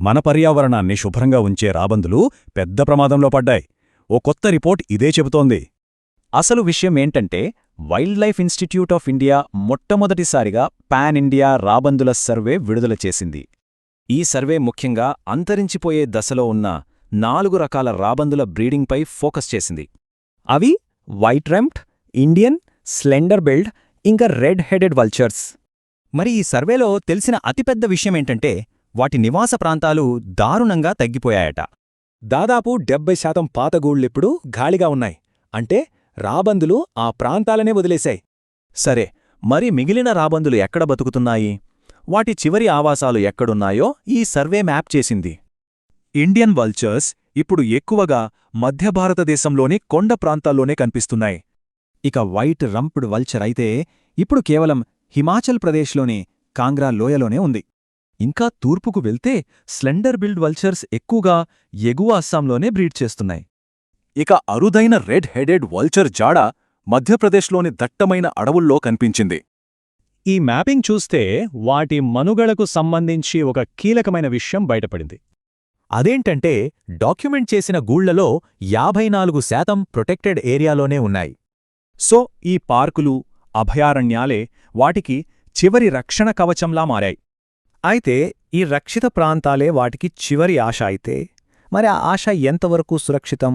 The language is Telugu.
మన పర్యావరణాన్ని శుభ్రంగా ఉంచే రాబందులు పెద్ద ప్రమాదంలో పడ్డాయి. ఓ కొత్త రిపోర్ట్ ఇదే చెబుతోంది. అసలు విషయం ఏంటంటే wildlife institute of India మొట్టమొదటిసారిగా పాన్ ఇండియా రాబందుల సర్వే విడుదల చేసింది. ఈ సర్వే ముఖ్యంగా అంతరించిపోయే దశలో ఉన్న నాలుగు రకాల రాబందుల బ్రీడింగ్పై ఫోకస్ చేసింది. అవి white rumped Indian slender billed ఇంకా రెడ్ హెడెడ్ వల్చర్స్. మరి ఈ సర్వేలో తెలిసిన అతిపెద్ద విషయమేంటంటే వాటి నివాస ప్రాంతాలు దారుణంగా తగ్గిపోయాయట. దాదాపు డెబ్బై శాతం పాతగూళ్ళిప్పుడు గాలిగా ఉన్నాయి. అంటే రాబందులు ఆ ప్రాంతాలనే వదిలేశాయి. సరే మరి మిగిలిన రాబందులు ఎక్కడ బతుకుతున్నాయి? వాటి చివరి ఆవాసాలు ఎక్కడున్నాయో ఈ సర్వే మ్యాప్ చేసింది. ఇండియన్ వల్చర్స్ ఇప్పుడు ఎక్కువగా మధ్య భారతదేశంలోని కొండ ప్రాంతాల్లోనే కనిపిస్తున్నాయి. ఇక వైట్ రంప్డ్ వల్చర్ అయితే ఇప్పుడు కేవలం హిమాచల్ ప్రదేశ్లోని కాంగ్రా లోయలోనే ఉంది. ఇంకా తూర్పుకు వెళ్తే స్లెండర్ బిల్డ్ వల్చర్స్ ఎక్కువగా ఎగువ అస్సాంలోనే బ్రీడ్ చేస్తున్నాయి. ఇక అరుదైన రెడ్ హెడెడ్ వల్చర్ జాడ మధ్యప్రదేశ్లోని దట్టమైన అడవుల్లో కనిపించింది. ఈ మ్యాపింగ్ చూస్తే వాటి మనుగడకు సంబంధించి ఒక కీలకమైన విషయం బయటపడింది. అదేంటంటే డాక్యుమెంట్ చేసిన గూళ్ళలో యాభై నాలుగు శాతం ప్రొటెక్టెడ్ ఏరియాలోనే ఉన్నాయి. సో ఈ పార్కులు అభయారణ్యాలే వాటికి చివరి రక్షణ కవచంలా మారాయి. అయితే ఈ రక్షిత ప్రాంతాలే వాటికి చివరి ఆశ అయితే మరి ఆ ఆశ ఎంతవరకు సురక్షితం?